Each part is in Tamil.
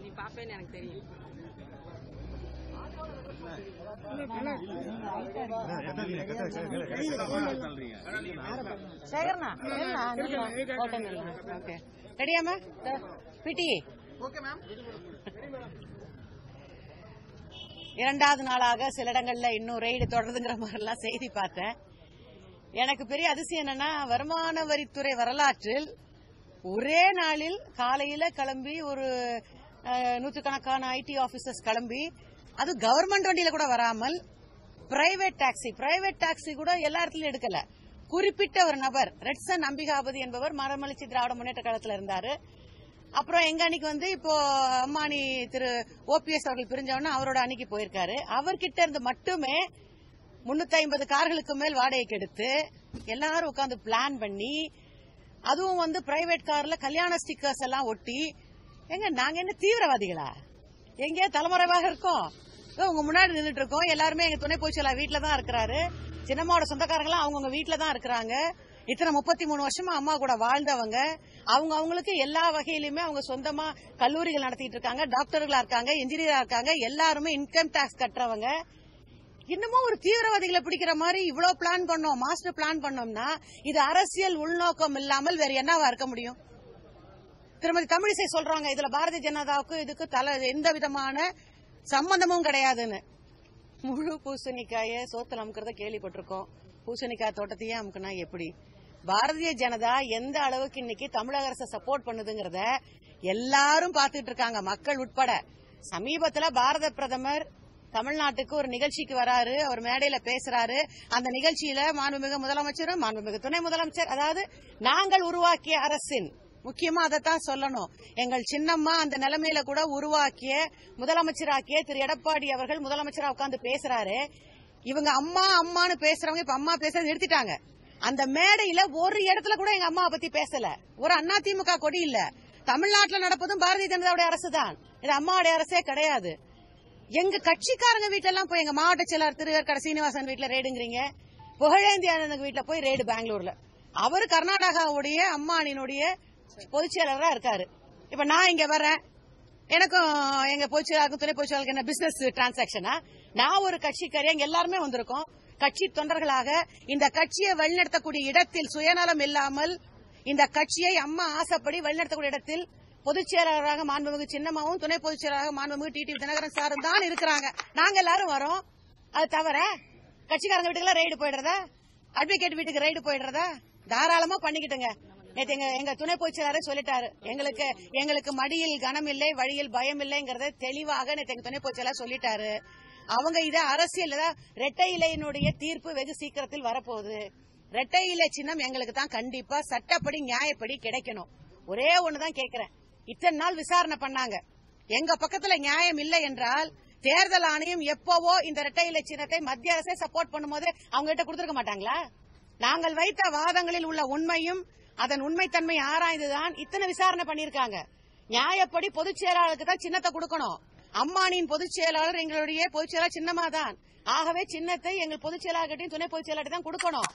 நீ பாப்பேன்னு எனக்கு தெரியும். ஓகே, ரெடியாமா பிடி இரண்டாவது நாளாக சில இடங்கள்ல இன்னும் ரெய்டு தொடருதுங்கிற மாதிரிலாம் செய்தி பார்த்தேன். எனக்கு பெரிய அதிசயம் என்னன்னா வருமான வரித்துறை வரலாற்றில் ஒரே நாளில் காலையில கிளம்பி ஒரு நூற்றுக்கணக்கான ஐடி ஆபீசர்ஸ் கிளம்பி அது கவர்மெண்ட் வண்டியில கூட வராமல் பிரைவேட் டாக்ஸி பிரைவேட் டாக்ஸி கூட எல்லா இடத்துலயும் எடுக்கல. குறிப்பிட்ட ஒரு நபர் ரெட்சன் அம்பிகாபதி என்பவர் மரமலிச்சி திராவிட முன்னேற்ற கழகத்தில் இருந்தாரு. அப்புறம் எங்க அன்னைக்கு வந்து இப்போ அம்மானி திரு ஓபிஎஸ் அவர்கள் பிரிஞ்சவொடனே அவரோட அன்னைக்கு போயிருக்காரு. அவர்கிட்ட இருந்து மட்டுமே முன்னூத்தி ஐம்பது கார்களுக்கு மேல் வாடகைக்கு எடுத்து எல்லாரும் உட்காந்து பிளான் பண்ணி அதுவும் வந்து பிரைவேட் கார்ல கல்யாண ஸ்டிக்கர்ஸ் எல்லாம் ஒட்டி எங்க நாங்க என்ன தீவிரவாதிகளா? எங்கேயோ தலைமுறைவாக இருக்கோம். உங்க முன்னாடி நின்றுட்டு இருக்கோம். எல்லாருமே எங்க துணை போச்சலா வீட்டுல தான் இருக்கிறாரு. சின்னம்மாவோட சொந்தக்காரங்களாம் அவங்கவுங்க வீட்டுல தான் இருக்கிறாங்க. இத்தனை முப்பத்தி மூணு வருஷமா அம்மா கூட வாழ்ந்தவங்க. அவங்க அவங்களுக்கு எல்லா வகையிலுமே அவங்க சொந்தமா கல்லூரிகள் நடத்திட்டு இருக்காங்க டாக்டர்களா இருக்காங்க இன்ஜினியரா இருக்காங்க. எல்லாருமே இன்கம் டாக்ஸ் கட்டுறவங்க. இன்னமும் ஒரு தீவிரவாதிகளை பிடிக்கிற மாதிரி இவ்வளவு பிளான் பண்ணோம் மாஸ்டர் பிளான் பண்ணோம்னா இது அரசியல் உள்நோக்கம் இல்லாமல் வேற என்னவா இருக்க முடியும்? திருமதி தமிழிசை சொல்றாங்க இதுல பாரதிய ஜனதாவுக்கு இதுக்கு தலை எந்த விதமான சம்பந்தமும் கிடையாதுன்னு. முழு பூசணிக்காய சோத்துல அமுக்கிறத கேள்விப்பட்டிருக்கோம். பூசணிக்காய் தோட்டத்தையே அமுக்குனா எப்படி? பாரதிய ஜனதா எந்த அளவுக்கு இன்னைக்கு தமிழக அரசை சப்போர்ட் பண்ணுதுங்கிறத எல்லாரும் பாத்துட்டு இருக்காங்க மக்கள் உட்பட. சமீபத்துல பாரத பிரதமர் தமிழ்நாட்டுக்கு ஒரு நிகழ்ச்சிக்கு வராரு அவர் மேடையில பேசுறாரு. அந்த நிகழ்ச்சியில மாண்புமிகு முதலமைச்சரும் மாண்புமிகு துணை முதலமைச்சர் அதாவது நாங்கள் உருவாக்கிய அரசின் முக்கியமா அதைத்தான் சொல்லணும். எங்கள் சின்னம்மா அந்த நிலைமையில கூட உருவாக்கிய முதலமைச்சராக்கிய திரு. எடப்பாடி அவர்கள் முதலமைச்சரா உட்காந்து பேசுறாரு. இவங்க அம்மா அம்மான்னு பேசுறவங்க இப்ப அம்மா பேச நிறுத்திட்டாங்க. அந்த மேடையில ஒரு இடத்துல கூட எங்க அம்மாவை பத்தி பேசல. ஒரு அண்ணா திமுக கொடி இல்ல. தமிழ்நாட்டில் நடப்பதும் பாரதிய ஜனதாவுடைய அரசு தான் இது அம்மாவுடைய அரசே கிடையாது. எங்க கட்சிக்காரங்க வீட்டெல்லாம் போய் எங்க மாவட்ட செயலாளர் திருவேற்காடு சீனிவாசன் வீட்டுல ரேடுங்கிறீங்க புகழேந்தி ஆனந்த வீட்டுல போய் ரேடு பெங்களூர்ல. அவரு கர்நாடகாவுடைய அம்மானினுடைய பொதுச் இருக்காரு. இப்ப நான் இங்க வரேன் எனக்கும் எங்க பொதுச்செயலாளருக்கும் துணை பொதுச்செயலாளருக்கு என்ன பிசினஸ் டிரான்சாக்சனா நான் ஒரு கட்சிக்காரி எங்க எல்லாருமே வந்திருக்கோம். கட்சி தொண்டர்களாக இந்த கட்சியை வழிநடத்தக்கூடிய இடத்தில் சுயநலம் இல்லாமல் இந்த கட்சியை அம்மா ஆசைப்படி வழிநடத்தக்கூடிய இடத்தில் பொதுச்செயலாளராக மாண்புமிகு சின்னமாவும் துணை பொதுச்செயலாளராக மாண்புமிகு டி டி தினகரன் சாரும் தான் இருக்கிறாங்க. நாங்க எல்லாரும் வரோம். அது தவிர கட்சிக்காரங்க வீட்டுக்கெல்லாம் ரைடு போயிடுறதா? அட்வொகேட் வீட்டுக்கு ரைடு போயிடுறதா? தாராளமா பண்ணிக்கிட்டுங்க. நேற்று எங்க எங்க துணை பொதுச் சொல்லிட்டாரு. எங்களுக்கு எங்களுக்கு மடியில் கனம் இல்லை வழியில் பயம் இல்லைங்கறத தெளிவாக நேற்று எங்க துணை பொதுச் சொல்லிட்டாரு. அவங்க இத அரசியல் ரெட்டை இலையினுடைய தீர்ப்பு வெகு சீக்கிரத்தில் வரப்போகுது. ரெட்டை இலை சின்னம் எங்களுக்கு தான் கண்டிப்பா சட்டப்படி நியாயப்படி கிடைக்கணும். ஒரே ஒண்ணுதான் கேக்குறேன். இத்தனை நாள் விசாரணை பண்ணாங்க. எங்க பக்கத்துல நியாயம் இல்லை என்றால் தேர்தல் ஆணையம் எப்பவோ இந்த இரட்டை இலை சின்னத்தை மத்திய அரசே சப்போர்ட் பண்ணும்போது அவங்க கிட்ட கொடுத்துருக்க மாட்டாங்களா? நாங்கள் வைத்த வாதங்களில் உள்ள உண்மையும் அதன் உண்மைத்தன்மை ஆராய்ந்துதான் இத்தனை விசாரணை பண்ணிருக்காங்க நியாயப்படி பொதுச் செயலாளருக்கு தான் சின்னத்தை கொடுக்கணும். அம்மானியின் பொதுச் செயலாளர் எங்களுடைய பொதுச் செயலாளர் சின்னமா தான் ஆகவே சின்னத்தை எங்கள் பொதுச் செயலாளர்கிட்டையும் துணை பொதுச் செயலாளர் தான் கொடுக்கணும்.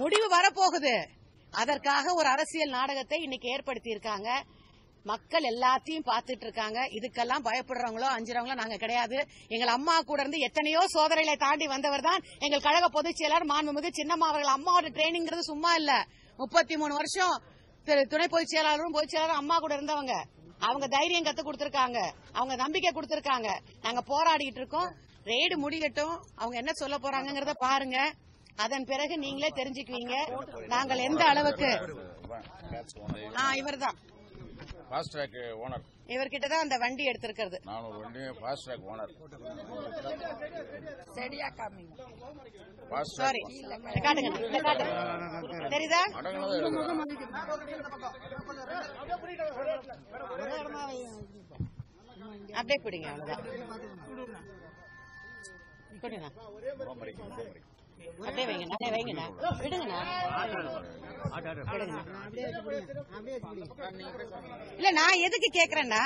முடிவு வரப்போகுது. அதற்காக ஒரு அரசியல் நாடகத்தை இன்னைக்கு ஏற்படுத்தி இருக்காங்க மக்கள் எல்லாத்தையும் பார்த்துட்டு இருக்காங்க இதுக்கெல்லாம் பயப்படுறவங்களோ அஞ்சுறவங்களோ நாங்க கிடையாது. எங்கள் அம்மா கூட இருந்து எத்தனையோ சோதனைகளை தாண்டி வந்தவர் தான் எங்கள் கழக பொதுச் செயலாளர் மாண்புமிகு சின்னம்மா அவர்கள். அம்மாவோட ட்ரைனிங்கிறது சும்மா இல்ல. முப்பத்தி மூணு வருஷம். துணை பொதுச் செயலாளரும் பொதுச் செயலாளரும் அம்மா கூட இருந்தவங்க. அவங்க தைரியம் கத்து கொடுத்திருக்காங்க. அவங்க நம்பிக்கை கொடுத்திருக்காங்க. நாங்க போராடிட்டு இருக்கோம். ரெய்டு முடியட்டும் அவங்க என்ன சொல்ல போறாங்கங்கறத பாருங்க. அதன் பிறகு நீங்களே தெரிஞ்சுக்குவீங்க. நாங்கள் எந்த அளவுக்கு ஃபாஸ்ட் ட்ராக் ஓனர் இவர்கிட்ட தான் அந்த வண்டி எடுத்திருக்கிறது. நான் ஒரு வண்டி ஃபாஸ்ட் ட்ராக் ஓனர் சரியா காமிங்க. ஃபாஸ்ட் சாரி காட்டுங்க இத காட்டுங்க. தெரியுதா? அப்படியே பிடிங்க அவ்வளவுதான். கொடுங்க அப்படியே வைங்கண்ணா அப்படியே வைங்கண்ணா. விடுங்கண்ணா. இல்ல நான் எதுக்கு கேக்குறேன்னா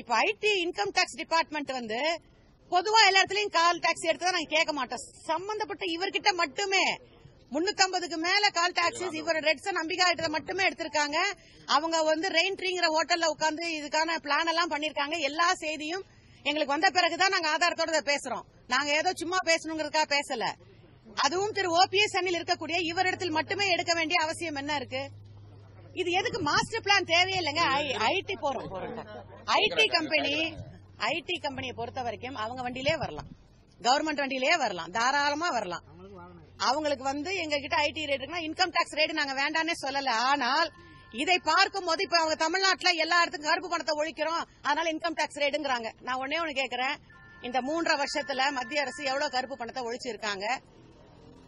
இப்ப ஐடி இன்கம் டாக்ஸ் டிபார்ட்மெண்ட் வந்து பொதுவா எல்லா இடத்துலயும் கால் டாக்ஸ் எடுத்துதான் நாங்க கேட்க மாட்டோம். சம்பந்தப்பட்ட இவர்கிட்ட மட்டுமே முன்னூத்தம்பதுக்கு மேல கால் டாக்ஸிஸ் இவர் ரெட்ஸன் அம்பிகா கிட்ட மட்டுமே எடுத்திருக்காங்க. அவங்க வந்து ரெயின் ட்ரீங்கிற ஹோட்டல்ல உட்கார்ந்து இதுக்கான பிளான் எல்லாம் பண்ணிருக்காங்க. எல்லா செய்தியும் எங்களுக்கு வந்த பிறகுதான் நாங்க ஆதாரத்தோட இதை பேசுறோம். நாங்க ஏதோ சும்மா பேசணுங்கிறதுக்காக பேசல. அதுவும் திரு ஓபிஎஸ் அணில் இருக்கக்கூடிய இவரிடத்தில் மட்டுமே எடுக்க வேண்டிய அவசியம் என்ன இருக்கு? இது எதுக்கு மாஸ்டர் பிளான் தேவையில்லைங்க ஐடி போறோம். ஐடி கம்பெனி ஐடி கம்பெனியை பொறுத்த வரைக்கும் அவங்க வண்டியிலே வரலாம். கவர்மெண்ட் வண்டியிலே வரலாம். தாராளமா வரலாம். அவங்களுக்கு வந்து எங்க கிட்ட ஐடி ரேட் இருக்குன்னா இன்கம் டாக்ஸ் ரேட் நாங்க வேண்டானே சொல்லல. ஆனால் இதை பார்க்கும் போது இப்ப அவங்க தமிழ்நாட்டுல எல்லா இடத்துக்கும் கருப்பு பணத்தை ஒழிக்கிறோம். அதனால இன்கம் டாக்ஸ் ரேடுங்கிறாங்க நான் ஒன்னே ஒண்ணு கேக்குறேன். இந்த மூன்றரை வருஷத்துல மத்திய அரசு எவ்வளவு கருப்பு பணத்தை ஒழிச்சிருக்காங்க?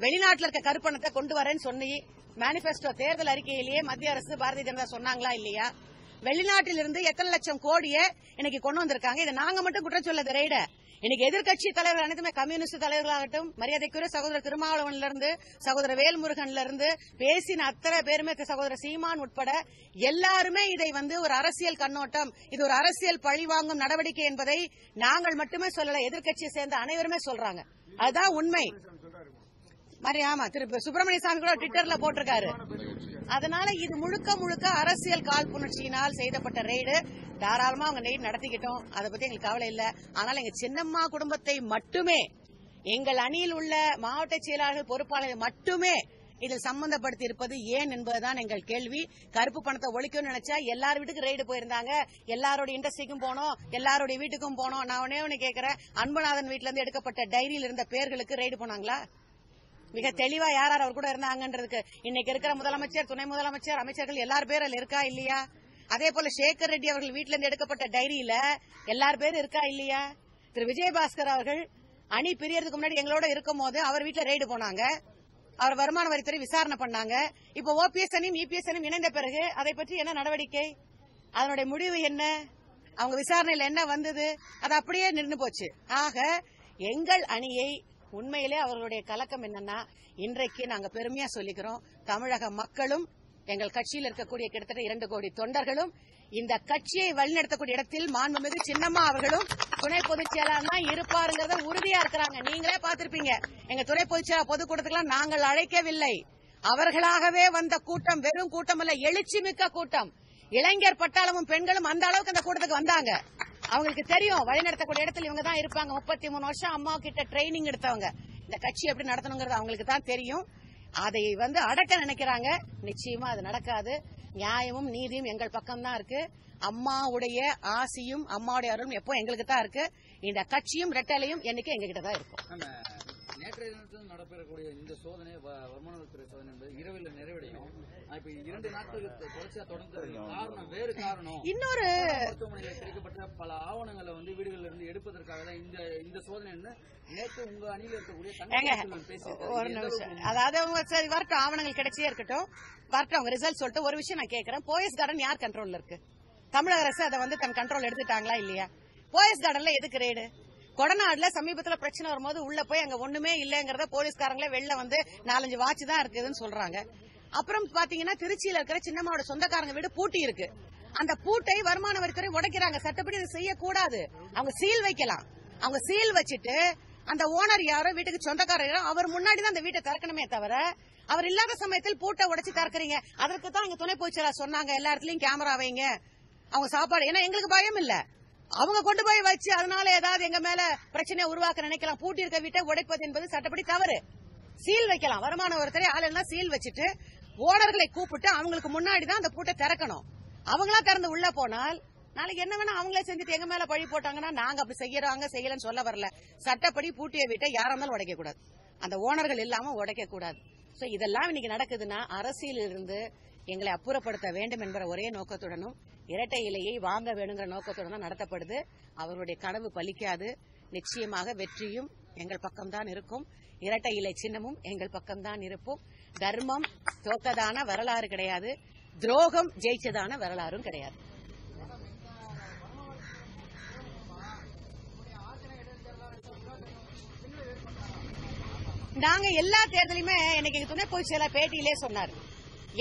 வெளிநாட்டில் இருக்க கருப்பணத்தை கொண்டு வரேன்னு சொல்லி மேனிபெஸ்டோ தேர்தல் அறிக்கையிலேயே மத்திய அரசு பாரதிய ஜனதா சொன்னாங்களா இல்லையா? வெளிநாட்டிலிருந்து எத்தனை லட்சம் கோடியை இன்னைக்கு கொண்டு வந்திருக்காங்க? இதை நாங்க மட்டும் குற்றம் சொல்லது ரைட இன்னைக்கு எதிர்க்கட்சி தலைவர்கள் அனைத்துமே கம்யூனிஸ்ட் தலைவர்களாகட்டும் மரியாதைக்குரிய சகோதரர் திருமாவளவன்ல இருந்து சகோதரர் வேல்முருகன்ல இருந்து பேசின அத்தனை பேருமே சகோதரர் சீமான் உட்பட எல்லாருமே இதை வந்து ஒரு அரசியல் கண்ணோட்டம் இது ஒரு அரசியல் பழிவாங்கும் நடவடிக்கை என்பதை நாங்கள் மட்டுமே சொல்லல எதிர்க்கட்சியை சேர்ந்த அனைவருமே சொல்றாங்க. அதுதான் உண்மை. மாதிரி ஆமா திரு சுப்பிரமணிய சாமி கூட ட்விட்டர்ல போட்டிருக்காரு. அதனால இது முழுக்க முழுக்க அரசியல் காழ்ப்புணர்ச்சியினால் செய்தப்பட்ட ரெய்டு. தாராளமா அவங்க ரெய்டு நடத்திக்கிட்டோம். அதை பத்தி எங்களுக்கு கவலை இல்ல. ஆனால் எங்க சின்னம்மா குடும்பத்தை மட்டுமே எங்கள் அணியில் உள்ள மாவட்ட செயலாளர்கள் பொறுப்பாளர்கள் மட்டுமே இதில் சம்பந்தப்படுத்தி இருப்பது ஏன் என்பதுதான் எங்கள் கேள்வி. கருப்பு பணத்தை ஒழிக்கணும்னு நினைச்சா எல்லார் வீட்டுக்கு ரெய்டு போயிருந்தாங்க. எல்லாரோட இண்டஸ்ட்ரிக்கும் போனோம். எல்லாருடைய வீட்டுக்கும் போனோம். நான் ஒன்னே ஒண்ணு கேட்கிறேன் அன்புநாதன் வீட்டுல இருந்து எடுக்கப்பட்ட டைரியில் இருந்த பேர்களுக்கு ரெய்டு போனாங்களா? மிக தெளிவா யார் யார் அவர் கூட இருந்தாங்கன்றதுக்கு இன்னைக்கு இருக்கிற முதலமைச்சர் துணை முதலமைச்சர் அமைச்சர்கள் எல்லார் பேர் அதுல இருக்கா இல்லையா? அதே போல சேகர் ரெட்டி அவர்கள் வீட்டில இருந்து எடுக்கப்பட்ட டைரியில எல்லார் பேரும் இருக்கா இல்லையா? திரு விஜயபாஸ்கர் அவர்கள் அணி பிரியறதுக்கு முன்னாடி எங்களோட இருக்கும் போது அவர் வீட்டுல ரெய்டு போனாங்க. அவர் வருமான வரித்துறை விசாரணை பண்ணாங்க. இப்ப ஓபிஎஸ் அணியும் இபிஎஸ் அணியும் இணைந்த பிறகு அதை பற்றி என்ன நடவடிக்கை? அதனுடைய முடிவு என்ன? அவங்க விசாரணையில் என்ன வந்தது? அது அப்படியே நின்று போச்சு. ஆக எங்கள் அணியை உண்மையிலே அவர்களுடைய கலக்கம் என்னன்னா இன்றைக்கு நாங்க பெருமையா சொல்லிக்கிறோம் தமிழக மக்களும் எங்கள் கட்சியில் இருக்கக்கூடிய கிட்டத்தட்ட இரண்டு கோடி தொண்டர்களும் இந்த கட்சியை வழிநடத்தக்கூடிய இடத்தில் மாண்புமிகு சின்னம்மா அவர்களும் துணை பொதுச் செயலாளர் தான் இருப்பாருங்கிறத உறுதியா இருக்கிறாங்க. நீங்களே பார்த்திருப்பீங்க. எங்க துணை பொதுச் செயலாளர் பொதுக்கூட்டத்துக்குலாம் நாங்கள் அழைக்கவில்லை. அவர்களாகவே வந்த கூட்டம் வெறும் கூட்டம் அல்ல எழுச்சி மிக்க கூட்டம். இளைஞர் பட்டாளமும் பெண்களும் அந்த அளவுக்கு அந்த கூட்டத்துக்கு வந்தாங்க. அவங்களுக்கு தெரியும் வழிநடத்தக்கூடிய இடத்துல இவங்க தான் இருப்பாங்க. முப்பத்தி மூணு வருஷம் அம்மா கிட்ட ட்ரைனிங் எடுத்தவங்க. இந்த கட்சி எப்படி நடத்தணுங்கிறது அவங்களுக்கு தான் தெரியும். அதை வந்து அடக்க நினைக்கிறாங்க. நிச்சயமா அது நடக்காது. நியாயமும் நீதியும் எங்கள் பக்கம் தான் இருக்கு. அம்மாவுடைய ஆசியும் அம்மாவுடைய அருளும் எப்போ எங்களுக்கு தான் இருக்கு. இந்த கட்சியும் ரெட்டலையும் என்னைக்கு எங்ககிட்ட தான் இருக்கும். நேற்றைய தினத்தில் நடைபெறக்கூடிய இந்த சோதனை வருமான வரித்துறை சோதனை என்பது இரவில் நிறைவடையும். ஆனா, இப்ப இரண்டு நாட்களுக்கு தொடர்ச்சியா தொடர்ந்து காரணம் வேறு காரணம். இன்னொரு கிடைக்கப்பட்ட பல ஆவணங்களை வந்து வீடுகளில் இருந்து எடுப்பதற்காக தான் இந்த இந்த சோதனை நேற்று உங்க அணியில் இருக்கக்கூடிய. ஒரு நிமிஷம். அதாவது அவங்க சரி வரட்டும் ஆவணங்கள் கிடைச்சே இருக்கட்டும். வரட்டும் அவங்க ரிசல்ட் சொல்லிட்டு ஒரு விஷயம் நான் கேட்கறேன் போயஸ் கார்டன் யார் கண்ட்ரோல்ல இருக்கு? தமிழக அரசு அதை வந்து தன் கண்ட்ரோல் எடுத்துட்டாங்களா இல்லையா? போயஸ் கார்டன்ல எதுக்கு ரேடு கொடநாடுல சமீபத்துல பிரச்சனை வரும்போது உள்ள போய் அங்க ஒண்ணுமே இல்லங்கறத போலீஸ்காரங்களே வெளில வந்து நாலஞ்சு வாட்ச் தான் இருக்குதுன்னு சொல்றாங்க. அப்புறம் பாத்தீங்கன்னா திருச்சியில இருக்கிற சின்னம்மாவோட சொந்தக்காரங்க வீடு பூட்டி இருக்கு. அந்த பூட்டை வருமான வரித்துறை உடைக்கிறாங்க. சட்டப்படி அதை செய்யக்கூடாது. அவங்க சீல் வைக்கலாம். அவங்க சீல் வச்சுட்டு அந்த ஓனர் யாரோ வீட்டுக்கு சொந்தக்காரர் யாரோ அவர் முன்னாடி தான் அந்த வீட்டை திறக்கணுமே தவிர அவர் இல்லாத சமயத்தில் பூட்டை உடைச்சு திறக்கறீங்க. அதற்கு தான் அங்க துணை பொதுச்செயலாளர் சொன்னாங்க. எல்லா இடத்துலயும் கேமரா வைங்க. அவங்க சாப்பாடு ஏன்னா எங்களுக்கு பயம் இல்ல. அவங்க கொண்டு போய் வச்சு அதனால ஏதாவது எங்க மேல பிரச்சனையை உருவாக்க நினைக்கலாம். பூட்டி இருக்க வீட்டை உடைப்பது என்பது சட்டப்படி தவறு. சீல் வைக்கலாம். வருமான ஒருத்தரை ஆளுநர் சீல் வச்சுட்டு ஓனர்களை கூப்பிட்டு அவங்களுக்கு முன்னாடி தான் அந்த பூட்டை திறக்கணும். அவங்களா திறந்து உள்ள போனால் நாளைக்கு என்ன வேணா அவங்களே செஞ்சுட்டு எங்க மேல பழி போட்டாங்கன்னா நாங்க அப்படி செய்யறாங்க செய்யலன்னு சொல்ல வரல. சட்டப்படி பூட்டிய வீட்டை யாரா இருந்தாலும் உடைக்க கூடாது. அந்த ஓனர்கள் இல்லாம உடைக்க கூடாது. சோ இதெல்லாம் இன்னைக்கு நடக்குதுன்னா அரசியலில் இருந்து எங்களை அப்புறப்படுத்த வேண்டும் என்கிற ஒரே நோக்கத்துடனும் இரட்டை இலையை வாங்க வேணுங்கிற நோக்கத்துடன் நடத்தப்படுது. அவருடைய கனவு பலிக்காது. நிச்சயமாக வெற்றியும் எங்கள் பக்கம்தான் இருக்கும். இரட்டை இலை சின்னமும் எங்கள் பக்கம்தான் இருப்போம். தர்மம் தோத்ததான வரலாறு கிடையாது. துரோகம் ஜெயிச்சதான வரலாறும் கிடையாது. நாங்க எல்லா தேர்தலையுமே எனக்கு துணை பொதுச் செயலர் பேட்டியிலே சொன்னார்.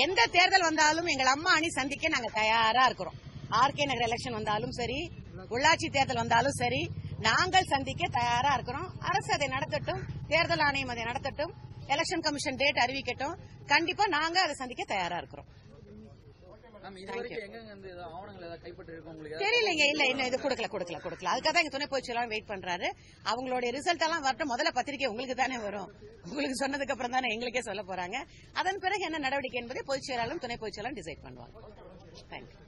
எந்த தேர்தல் வந்தாலும் எங்கள் அம்மா அணி சந்திக்க நாங்க தயாரா இருக்கிறோம். ஆர்கே நகர் எலெக்ஷன் வந்தாலும் சரி உள்ளாட்சி தேர்தல் வந்தாலும் சரி நாங்கள் சந்திக்க தயாரா இருக்கிறோம். அரசு அதை நடத்தட்டும் தேர்தல் ஆணையம் அதை நடத்தட்டும். எலெக்ஷன் கமிஷன் டேட் அறிவிக்கட்டும். கண்டிப்பா நாங்க அதை சந்திக்க தயாரா இருக்கிறோம். தெரியலங்க இல்ல இன்னும் இது கொடுக்கல கொடுக்கல கொடுக்கல. அதுக்காக தான் துணை பொதுச் செயலாளர் வெயிட் பண்றாரு. அவங்களுடைய ரிசல்ட் எல்லாம் வரட்டும். முதல்ல பத்திரிக்கை உங்களுக்கு தானே வரும். உங்களுக்கு சொன்னதுக்கு அப்புறம் தானே எங்களுக்கே சொல்ல போறாங்க. அதன் பிறகு என்ன நடவடிக்கை என்பதை பொதுச் செயலாளரும் துணை பொதுச் செயலாளரும் டிசைட் பண்ணுவாங்க. தேங்க்யூ